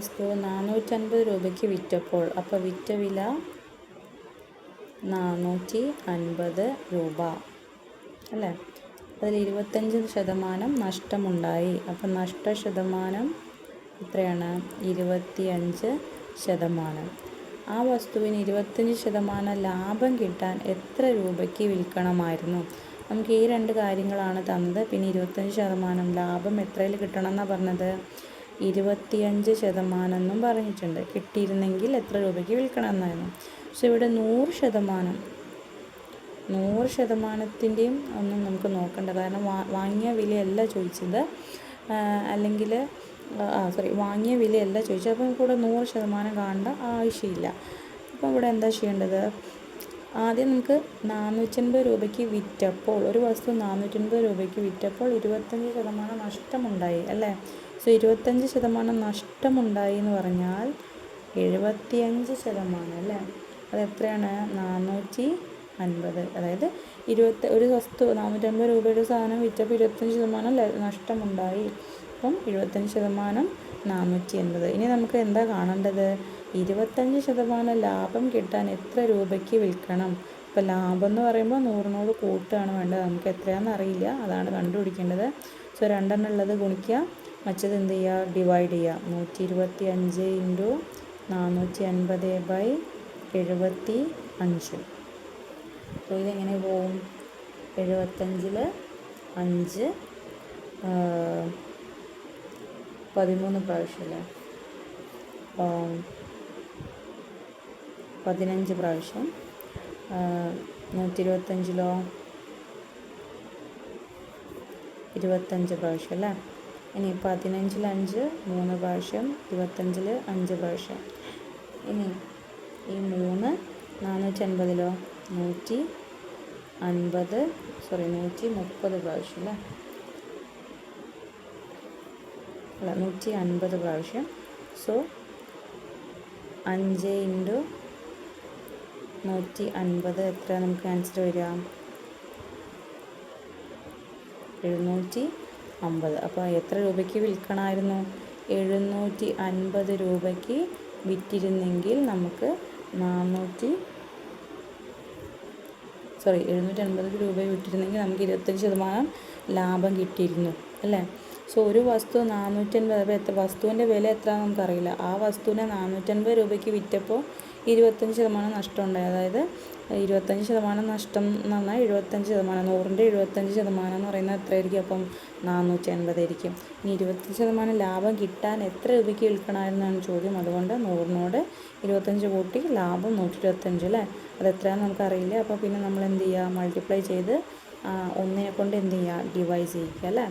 വസ്തു നാനൂറ്റൻപത് രൂപയ്ക്ക് വിറ്റപ്പോൾ അപ്പോൾ വിറ്റ വില നാനൂറ്റി അൻപത് രൂപ. അല്ലേ? അതിൽ ഇരുപത്തഞ്ച് ശതമാനം നഷ്ടമുണ്ടായി. അപ്പം നഷ്ട ശതമാനം എത്രയാണ്? ഇരുപത്തിയഞ്ച് ശതമാനം. ആ വസ്തുവിന് ഇരുപത്തഞ്ച് ശതമാനം ലാഭം കിട്ടാൻ എത്ര രൂപയ്ക്ക് വിൽക്കണമായിരുന്നു? നമുക്ക് ഈ രണ്ട് കാര്യങ്ങളാണ് തന്നത്. പിന്നെ ഇരുപത്തഞ്ച് ശതമാനം ലാഭം എത്രയിൽ കിട്ടണം എന്നാണ് പറഞ്ഞത്? ഇരുപത്തിയഞ്ച് ശതമാനം എന്നും പറഞ്ഞിട്ടുണ്ട്. കിട്ടിയിരുന്നെങ്കിൽ എത്ര രൂപയ്ക്ക് വിൽക്കണം എന്നായിരുന്നു പക്ഷെ ഇവിടെ നൂറ് ശതമാനം നൂറ് ശതമാനത്തിന്റെയും ഒന്നും നമുക്ക് നോക്കണ്ട. കാരണം വാങ്ങിയ വിലയല്ല ചോദിച്ചത്. അല്ലെങ്കിൽ ആ സോറി വാങ്ങിയ വിലയല്ല ചോദിച്ചത്. അപ്പം കൂടെ നൂറ് ശതമാനം കാണേണ്ട ആവശ്യമില്ല. അപ്പം ഇവിടെ എന്താ ചെയ്യേണ്ടത്? ആദ്യം നമുക്ക് നാനൂറ്റൻപത് രൂപയ്ക്ക് വിറ്റപ്പോൾ ഒരു വസ്തു നാനൂറ്റൻപത് രൂപയ്ക്ക് വിറ്റപ്പോൾ ഇരുപത്തഞ്ച് ശതമാനം നഷ്ടമുണ്ടായി അല്ലേ? സോ ഇരുപത്തഞ്ച് ശതമാനം നഷ്ടമുണ്ടായി എന്ന് പറഞ്ഞാൽ എഴുപത്തിയഞ്ച് ശതമാനം അല്ലേ? അത് എത്രയാണ് നാനൂറ്റി അൻപത്. അതായത് ഇരുപത്തി ഒരു വസ്തു നാനൂറ്റമ്പത് രൂപയുടെ സാധനം വിറ്റപ്പോൾ ഇരുപത്തഞ്ച് ശതമാനം നഷ്ടമുണ്ടായി. അപ്പം എഴുപത്തഞ്ച് ശതമാനം നാനൂറ്റി എൺപത് ഇനി നമുക്ക് എന്താ കാണേണ്ടത്? ഇരുപത്തഞ്ച് ശതമാനം ലാഭം കിട്ടാൻ എത്ര രൂപയ്ക്ക് വിൽക്കണം? ഇപ്പോൾ ലാഭം എന്ന് പറയുമ്പോൾ നൂറിനോട് കൂട്ടുകയാണ് വേണ്ടത്. നമുക്ക് എത്രയാണെന്ന് അറിയില്ല. അതാണ് കണ്ടുപിടിക്കേണ്ടത്. സോ രണ്ടെണ്ണം ഉള്ളത് ഗുണിക്കുക. മറ്റത് എന്ത് ചെയ്യുക? ഡിവൈഡ് ചെയ്യുക. നൂറ്റി ഇരുപത്തി അഞ്ച് ഇന്റു നാനൂറ്റി അൻപത് ബൈ എഴുപത്തി അഞ്ച് അപ്പോൾ ഇതെങ്ങനെ പോവും? എഴുപത്തഞ്ചിൽ അഞ്ച് പതിമൂന്ന് പ്രാവശ്യമല്ലേ പതിനഞ്ച് പ്രാവശ്യം. നൂറ്റി ഇരുപത്തഞ്ചിലോ ഇരുപത്തഞ്ച് പ്രാവശ്യം അല്ലേ ഇനി പതിനഞ്ചിൽ അഞ്ച് മൂന്ന് പ്രാവശ്യം. ഇരുപത്തഞ്ചിൽ അഞ്ച് പ്രാവശ്യം. ഇനി ഈ മൂന്ന് നാനൂറ്റി അൻപതിലോ? നൂറ്റി അൻപത് സോറി നൂറ്റി മുപ്പത് പ്രാവശ്യം അല്ലേ? അല്ല നൂറ്റി അൻപത് പ്രാവശ്യം. സോ അഞ്ച് ഇന്റു നൂറ്റി അൻപത് എത്ര നമുക്ക് ആൻസർ വരിക? എഴുന്നൂറ്റി അമ്പത് അപ്പോൾ എത്ര രൂപയ്ക്ക് വിൽക്കണമായിരുന്നു? എഴുന്നൂറ്റി അൻപത് രൂപയ്ക്ക് വിറ്റിരുന്നെങ്കിൽ നമുക്ക് നാനൂറ്റി സോറി എഴുന്നൂറ്റി അൻപത് രൂപ വിട്ടിരുന്നെങ്കിൽ നമുക്ക് ഇരുപത്തഞ്ച് ശതമാനം ലാഭം കിട്ടിയിരുന്നു അല്ലേ? സോ ഒരു വസ്തു നാനൂറ്റൻപത് അപ്പോൾ എത്ര വസ്തുവിന്റെ വില എത്ര നമുക്കറിയില്ല. ആ വസ്തുവിനെ നാനൂറ്റൻപത് രൂപയ്ക്ക് വിറ്റപ്പോൾ ഇരുപത്തഞ്ച് ശതമാനം നഷ്ടമുണ്ടായി. അതായത് ഇരുപത്തഞ്ച് ശതമാനം നഷ്ടം എന്ന് പറഞ്ഞാൽ എഴുപത്തഞ്ച് ശതമാനം നൂറിന്റെ എഴുപത്തഞ്ച് ശതമാനം എന്ന് പറയുന്നത് എത്രയായിരിക്കും? അപ്പം നാനൂറ്റി അൻപതായിരിക്കും ഇനി ഇരുപത്തഞ്ച് ശതമാനം ലാഭം കിട്ടാൻ എത്ര രൂപയ്ക്ക് വിൽക്കണമായിരുന്നാണ് ചോദ്യം. അതുകൊണ്ട് നൂറിനോട് ഇരുപത്തഞ്ച് കൂട്ടി ലാഭം നൂറ്റി ഇരുപത്തഞ്ച് അല്ലേ? അത് എത്രയാണെന്ന് നമുക്കറിയില്ല. അപ്പോൾ പിന്നെ നമ്മൾ എന്ത് ചെയ്യുക? മൾട്ടിപ്ലൈ ചെയ്ത് ഒന്നിനെ കൊണ്ട് എന്ത് ചെയ്യുക? ഡിവൈസ് ചെയ്യിക്കുക അല്ലേ?